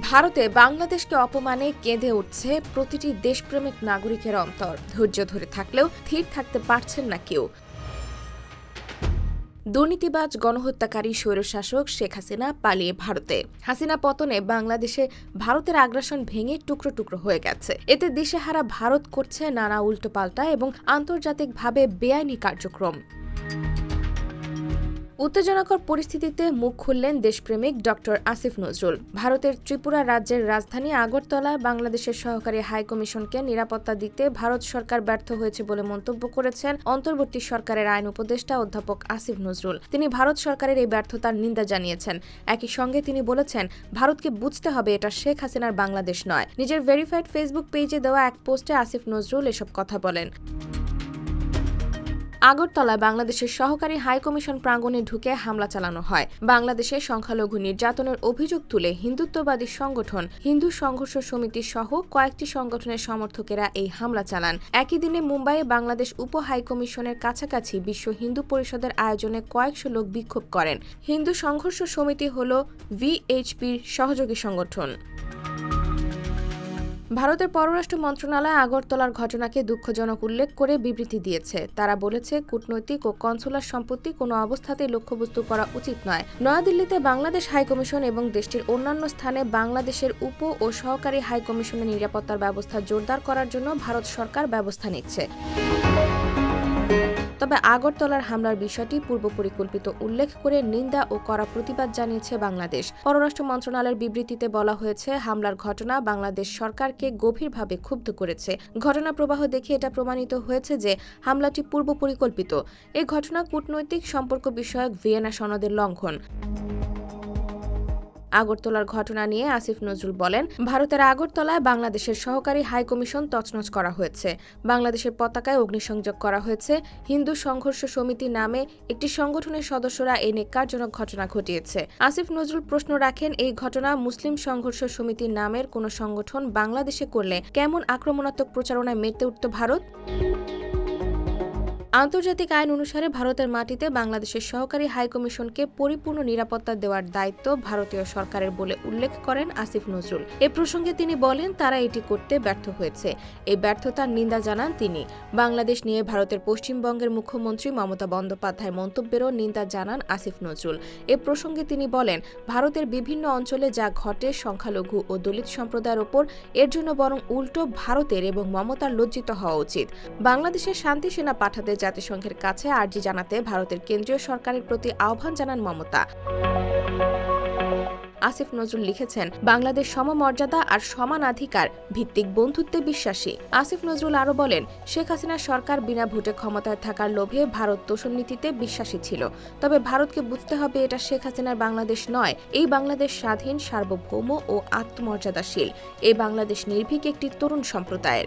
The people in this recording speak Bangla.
ভারতে বাংলাদেশকে অপমানে কেঁদে উঠছে প্রতিটি দেশপ্রেমিক নাগরিকের অন্তর। ধৈর্য ধরে থাকলেও স্থির থাকতে পারছেন না কেউ। দুর্নীতিবাজ গণহত্যাকারী স্বৈরশাসক শেখ হাসিনা পালিয়ে ভারতে। হাসিনা পতনে বাংলাদেশে ভারতের আগ্রাসন ভেঙে টুকরো টুকরো হয়ে গেছে। এতে দিশেহারা ভারত করছে নানা উল্টোপাল্টা এবং আন্তর্জাতিকভাবে বেআইনি কার্যক্রম। উত্তেজনাকর পরিস্থিতিতে মুখ খুললেন দেশপ্রেমিক ডক্টর আসিফ নজরুল। ভারতের ত্রিপুরা রাজ্যের রাজধানী আগরতলায় বাংলাদেশের সহকারী হাইকমিশনকে নিরাপত্তা দিতে ভারত সরকার ব্যর্থ হয়েছে বলে মন্তব্য করেছেন অন্তর্বর্তী সরকারের আইন উপদেষ্টা অধ্যাপক আসিফ নজরুল। তিনি ভারত সরকারের এই ব্যর্থতার নিন্দা জানিয়েছেন। একই সঙ্গে তিনি বলেছেন, ভারতকে বুঝতে হবে এটা শেখ হাসিনার বাংলাদেশ নয়। নিজের ভেরিফাইড ফেসবুক পেজে দেওয়া এক পোস্টে আসিফ নজরুল এসব কথা বলেন। আগরতলায় বাংলাদেশের সহকারী হাইকমিশন প্রাঙ্গণে ঢুকে হামলা চালানো হয়। বাংলাদেশের সংখ্যালঘু নির্যাতনের অভিযোগ তুলে হিন্দুত্ববাদী সংগঠন হিন্দু সংঘর্ষ সমিতি সহ কয়েকটি সংগঠনের সমর্থকেরা এই হামলা চালান। একই দিনে মুম্বাইয়ে বাংলাদেশ উপ হাইকমিশনের কাছাকাছি বিশ্ব হিন্দু পরিষদের আয়োজনে কয়েকশো লোক বিক্ষোভ করেন। হিন্দু সংঘর্ষ সমিতি হল ভিএইচপির সহযোগী সংগঠন। ভারতের পররাষ্ট্র মন্ত্রণালয় আগরতলার ঘটনাকে দুঃখজনক উল্লেখ করে বিবৃতি দিয়েছে। তারা বলেছে, কূটনৈতিক ও কনসুলার সম্পত্তি কোনো অবস্থাতেই লক্ষ্যবস্তু করা উচিত নয়। নয়াদিল্লিতে বাংলাদেশ হাইকমিশন এবং দেশটির অন্যান্য স্থানে বাংলাদেশের উপ ও সহকারী হাইকমিশনের নিরাপত্তার ব্যবস্থা জোরদার করার জন্য ভারত সরকার ব্যবস্থা নিচ্ছে। তবে আগরতলার হামলার বিষয়টি পূর্ব পরিকল্পিত উল্লেখ করে নিন্দা ও কড়া প্রতিবাদ জানিয়েছে বাংলাদেশ। পররাষ্ট্র মন্ত্রণালয়ের বিবৃতিতে বলা হয়েছে, হামলার ঘটনা বাংলাদেশ সরকারকে গভীরভাবে ক্ষুব্ধ করেছে। ঘটনা প্রবাহ দেখে এটা প্রমাণিত হয়েছে যে হামলাটি পূর্ব পরিকল্পিত। এই ঘটনা কূটনৈতিক সম্পর্ক বিষয়ক ভিয়েনা সনদের লঙ্ঘন। আগরতলার ঘটনা নিয়ে আসিফ নজরুল বলেন, ভারতের আগরতলায় বাংলাদেশের সহকারী হাইকমিশন তছনছ করা হয়েছে। বাংলাদেশের পতাকায় অগ্নিসংযোগ করা হয়েছে। হিন্দু সংঘর্ষ সমিতি নামে একটি সংগঠনের সদস্যরা এই নেকারজনক ঘটনা ঘটিয়েছে। আসিফ নজরুল প্রশ্ন রাখেন, এই ঘটনা মুসলিম সংঘর্ষ সমিতি নামের কোনো সংগঠন বাংলাদেশে করলে কেমন আক্রমণাত্মক প্রচারণায় মেতে উঠত ভারত? আন্তর্জাতিক আইন অনুসারে ভারতের মাটিতে বাংলাদেশের সহকারী হাইকমিশনকে পরিপূর্ণ নিরাপত্তা দেওয়ার দায়িত্ব ভারতীয় সরকারের বলে উল্লেখ করেন আসিফ নজরুল। এ প্রসঙ্গে তিনি বলেন, তারা এটি করতে ব্যর্থ হয়েছে। এই ব্যর্থতার নিন্দা জানান তিনি। বাংলাদেশ নিয়ে ভারতের পশ্চিমবঙ্গের মুখ্যমন্ত্রী মমতা বন্দ্যোপাধ্যায় মন্তব্যেরও নিন্দা জানান আসিফ নজরুল। এ প্রসঙ্গে তিনি বলেন, ভারতের বিভিন্ন অঞ্চলে যা ঘটে সংখ্যালঘু ও দলিত সম্প্রদায়ের ওপর, এর জন্য বরং উল্টো ভারতের এবং মমতার লজ্জিত হওয়া উচিত। বাংলাদেশের শান্তি সেনা পাঠাতে জাতিসংঘের কাছে আর্জি জানাতে ভারতের কেন্দ্রীয় সরকারের প্রতি আহ্বান জানান মমতা। আসিফ নজরুল লিখেছেন, বাংলাদেশ সমমর্যাদা আর সমান সমানাধিকার ভিত্তিক বন্ধুত্বে বিশ্বাসী। আসিফ নজরুল আরও বলেন, শেখ হাসিনার সরকার বিনা ভোটে ক্ষমতায় থাকার লোভে ভারত তোষণ নীতিতে বিশ্বাসী ছিল। তবে ভারতকে বুঝতে হবে এটা শেখ হাসিনার বাংলাদেশ নয়, এই বাংলাদেশ স্বাধীন, সার্বভৌম ও আত্মমর্যাদাশীল। এই বাংলাদেশ নির্ভীক একটি তরুণ সম্প্রদায়ের।